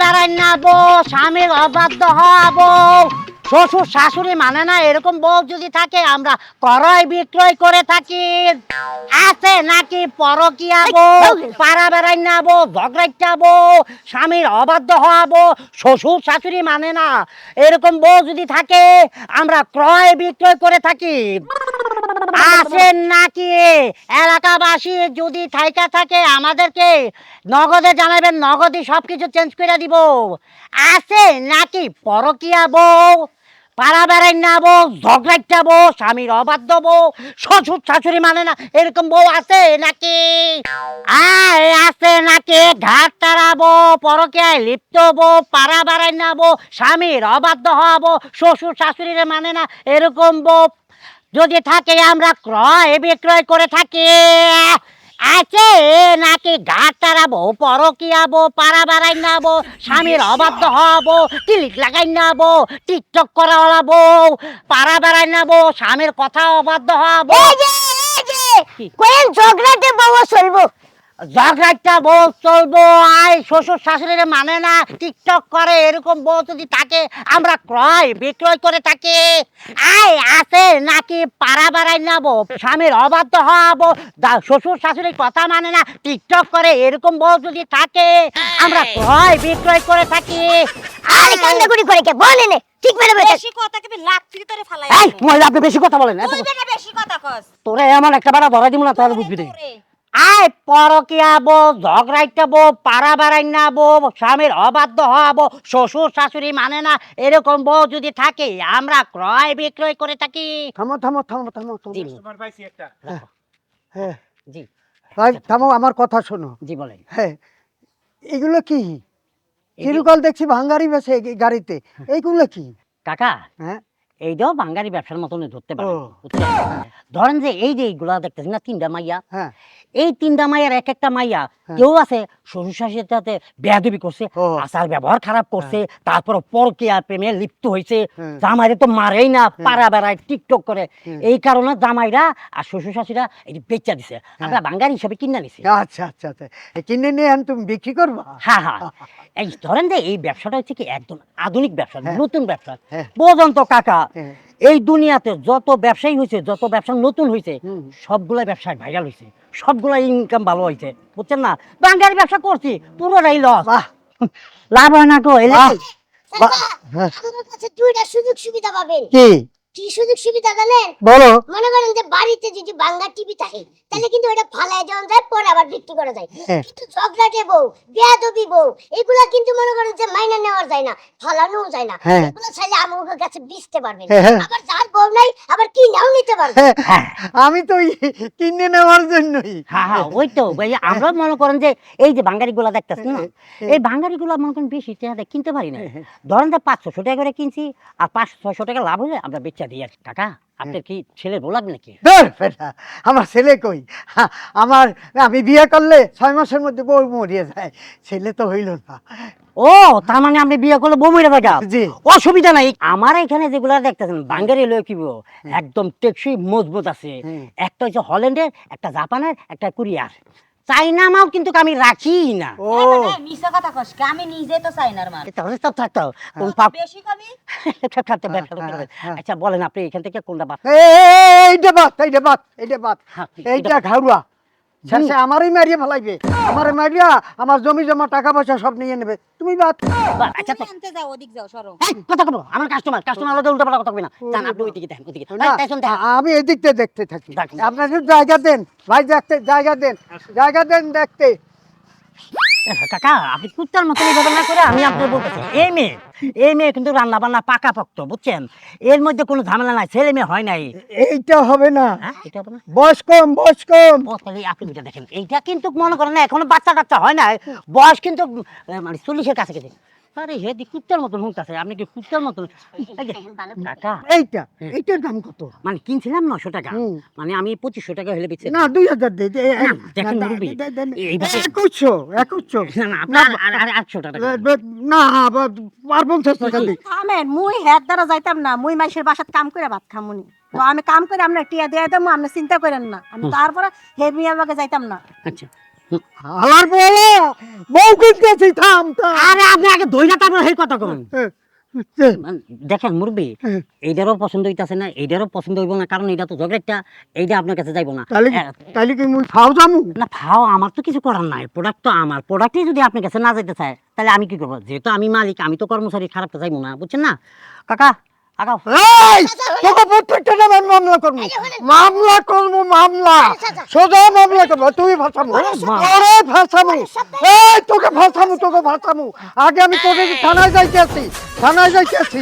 বেড়াই না বউ, স্বামীর অবাধ্য হব শ্বশুর শাশুড়ি মানে না এরকম বউ যদি থাকে, আমরা ক্রয় বিক্রয় করে থাকি। আছে নাকি পরকিয়া বউ? পাড়া বেড়াই না বউ ঝগড়াইটা বউ, স্বামীর অবাধ্য হব শ্বশুর শাশুড়ি মানে না এরকম বউ যদি থাকে, আমরা ক্রয় বিক্রয় করে থাকি। আছেন নাকি? এলাকাবাসী যদি থাইকা থাকে আমাদেরকে নগদে জানাবেন নগদে সবকিছু চেঞ্জ করে দিব। আছে নাকি পরকিয়া বউ পাড়া বেড়াই না বউ ঝগড়াইটা বউ স্বামীর অবাধ্য বউ শ্বশুর শাশুড়ি মানে না এরকম বউ আছে নাকি? আয় আছে নাকি? ঘাট তাড়াবো পরকিয়ায় লিপ্ত বউ পাড়া বেড়াই না বউ স্বামীর অবাধ্য হব শ্বশুর শাশুড়িরে মানে না এরকম বউ যদি থাকে আমরা ক্রয় বিক্রয় করে থাকি। আছে নাকি ঘাট তাড়াবো পরকিয়াবো পাড়া বাড়াই নাবো স্বামীর অবাধ্য হব টিলিক লাগাই নাবো টিকটক করা হলাবো পাড়া বাড়াই নাবো স্বামীর কথা অবাধ্য হব। কোয়েন ঝগড়াতে বাবা চলবো। ঝগড়াটা বউ চলবো আয় শ্বশুর শাশুড়ির মানে না টিকটক করে এরকম বউ যদি থাকে আমরা ক্রয় বিক্রয় করে থাকি। আয় আছে নাকি পাড়া বাড়াই নাবো স্বামীর অবাধ্য হব দা- শ্বশুর শাশুড়ির কথা মানে না টিকটক করে এরকম বউ যদি থাকে আমরা ক্রয় বিক্রয় করে থাকি। আরে কান্দাকুড়ি করে কে? বলে নে ঠিক মেরে বেশি কথা কবি লাখ তোরে ফালাই এই মহিলা আপনি বেশি কথা বলেন এত তুই বেশি কথা কস। তোরে এমন একটা বেড়া ধরা দিব না তাহলে বুঝবি না। আয় পরকিয়া বো ঝগড়াইটা বো পাড়া বাড়াই না বো স্বামীর অবাধ্য হব শ্বশুর শাশুড়ি মানে না এরকম বউ যদি থাকে আমরা ক্রয় বিক্রয় করে থাকি। থামো থামো থামো থামো থামো। জি। তোমার পাইছি একটা। হ্যাঁ। জি। ভাই থামো আমার কথা শোনো। জি বলেন। হ্যাঁ এগুলো কি? চিরকাল দেখছি ভাঙ্গারি বেছে গাড়িতে? এইগুলো কি? কাকা হ্যাঁ। এইটাও বাঙালি ব্যবসার মতনই ধরতে পারে। ধরেন যে এই যে এইগুলা দেখতেছেন না তিনটা মাইয়া? হ্যাঁ। এই তিনটা মাইয়ার এক একটা মাইয়া হ্যাঁ। কেউ আছে শ্বশুর শাশুড়ির সাথে বেয়াদবি করছে আচার ব্যবহার খারাপ করছে তারপর পরকিয়া প্রেমে লিপ্ত হয়েছে হ্যাঁ। জামাইরে তো মারেই না পাড়া বেড়ায় টিকটক করে হ্যাঁ। এই কারণে জামাইরা আর শ্বশুর শাশুড়িরা এটি বেচা দিছে আমরা বাঙালি হিসাবে কিনে নিছি আচ্ছা আচ্ছা আচ্ছা এই কিনে নিয়ে তুমি বিক্রি করবা হ্যাঁ হ্যাঁ এই ধরেন যে এই ব্যবসাটা হচ্ছে কি একদম আধুনিক ব্যবসা হ্যাঁ। নতুন ব্যবসা হ্যাঁ। বোঝেন তো কাকা হ্যাঁ। এই দুনিয়াতে যত ব্যবসায়ী হয়েছে যত ব্যবসা নতুন হয়েছে সবগুলো সবগুলাই ব্যবসায় ভাইরাল হয়েছে সবগুলাই ইনকাম ভালো হয়েছে বুঝছেন না বাঙালি ব্যবসা করছি পুরোটাই লস লাভ হয় না হ্যাঁ। কাছে দুইটা সুযোগ সুবিধা পাবেন কি কি সুযোগ সুবিধা জানেন বলো। মনে করেন যে বাড়িতে যদি বাংলা টিভি থাকে তাহলে কিন্তু ওটা ফালায় যায় পরে আবার বিক্রি করা যায়। হ্যাঁ। কিন্তু ঝগড়াটে বউ বেয়াদবি বউ এগুলা কিন্তু মনে করেন যে মাইনা নেওয়া যায় না ফালানোও যায় না। হ্যাঁ। এগুলো চাইলে আমার কাছে বেচতে পারবেন হ্যাঁ। আবার যার বউ নাই আবার কিনাও নিতে পারবেন হ্যাঁ, আমি তো কিনে নেওয়ার জন্যই। হ্যাঁ হ্যাঁ ওই তো ভাই আমরা মনে করেন যে এই যে বাঙালি গুলা দেখতেছেন না এই বাঙালি গুলা মনে করেন বেশি টাকা কিনতে পারি না। ধরেন যে পাঁচশো টাকা করে কিনছি আর পাঁচশো ছয়শো টাকা লাভ হলে আমরা বেচা। আর কি। কাকা। আপনার কি ছেলে বউ নাকি? ধর বেটা, আমার ছেলে কই? আমার আমি বিয়ে করলে ছয় মাসের মধ্যে বউ মরিয়ে যায়। ছেলে তো হইল না। ও তার মানে আপনি বিয়ে করলে বউ মেরে থাকা জি। অসুবিধা নাই। আমার এখানে যেগুলা দেখতেছেন বাঙ্গারি বলব, একদম টেকসই মজবুত আছে। একটা হচ্ছে হল্যান্ডের একটা জাপানের একটা কোরিয়ার। চাইনা মাও কিন্তু আমি রাখি না। ও। মিছা কথা কস আমি নিজে তো চাইনার তাহলে সব থাকতো কোন পাপ বেশি কবি? সব থাকতো হ্যাঁ, হ্যাঁ। হ্যাঁ। আচ্ছা বলেন আপনি এখান থেকে কোনটা বাদ এইটা বাদ এইটা বাদ এইটা বাদ। হ্যাঁ, এইটা ঘাড়ুয়া। শেষে আমারই মারিয়ে ফেলাইবে। আমার মারিয়া আমার জমি জমা টাকা পয়সা সব নিয়ে নেবে। তুমি বাদ। বাদ, আচ্ছা তো আনতে যাও ওদিক যাও সরো। এই, কথা বলো আমার কাস্টমার কাস্টমার আলাদা উল্টা পাল্টা কথা কবি না। জান আপনি ওইদিকে দেখেন ওইদিকে। আমি এদিকতে দেখতে থাকি। আপনি আপনাদের জায়গা দেন ভাই দেখতে জায়গা দেন। জায়গা দেন দেখতে। কাকা আপনি কুত্তার মতো এইভাবে না করে আমি আপনার বলতেছি এই মেয়ে এই মেয়ে কিন্তু রান্না বান্না পাকা পক্ত বুঝছেন? এর মধ্যে কোনো ঝামেলা নাই ছেলে মেয়ে হয় নাই। এইটা হবে না। হ্যাঁ এটা হবে না? বয়স কম বয়স কম। আপনি দেখেন। এইটা কিন্তু মনে করেন না এখনও বাচ্চা টাচ্চা হয় না বয়স কিন্তু মানে চল্লিশের কাছে গেছে আরে হে দি কুত্তার মতন আপনি কি কুত্তার মতন? এইটা এইটার দাম কত? মানে কিনছিলাম নশো টাকা। মানে আমি পঁচিশশো টাকা হলে বেচে না দুই হাজার দে দেখেন একুশশো একুশশো। না না আর আর আটশো টাকা না আর পঞ্চাশ টাকা দিই মুই দ্বারা যাইতাম না মুই বাসাত কাম করে ভাত খামুনি তো আমি কাম করে আপনার টিয়া দিয়ে দেবো আপনি চিন্তা করেন না। আমি তারপরে হে মিয়ার লগে যাইতাম না। আচ্ছা। হালার বলে বউ কিনতেছি থাম থাম। আরে আপনি আগে দইটা তারপর সেই কথা কোন। হ্যাঁ, দেখেন মুরবি হ্যাঁ। এইটারও পছন্দ হইতাছে না এইটারও পছন্দ হইব না কারণ এটা তো ঝগড়াটা এইটা আপনার কাছে যাইব না। তাহলে কি মুই খাও যামু? না ভাও আমার তো কিছু করার নাই প্রোডাক্ট তো আমার। প্রোডাক্টই যদি আপনার কাছে না যেতে চায় তাহলে আমি কি করব? যেহেতু আমি মালিক আমি তো কর্মচারী খারাপটা যাইবো না বুঝছেন না? কাকা কাকা এই তোকে প্রত্যেকটা নামে আমি মামলা করব। মামলা করব মামলা। সোজা মামলা করব তুই ভাসামু আরে ভাসামু এই তোকে ভাসামু তোকে ভাসামু আগে আমি তোকে থানায় যাইতে আছি থানায় যাইতে আছি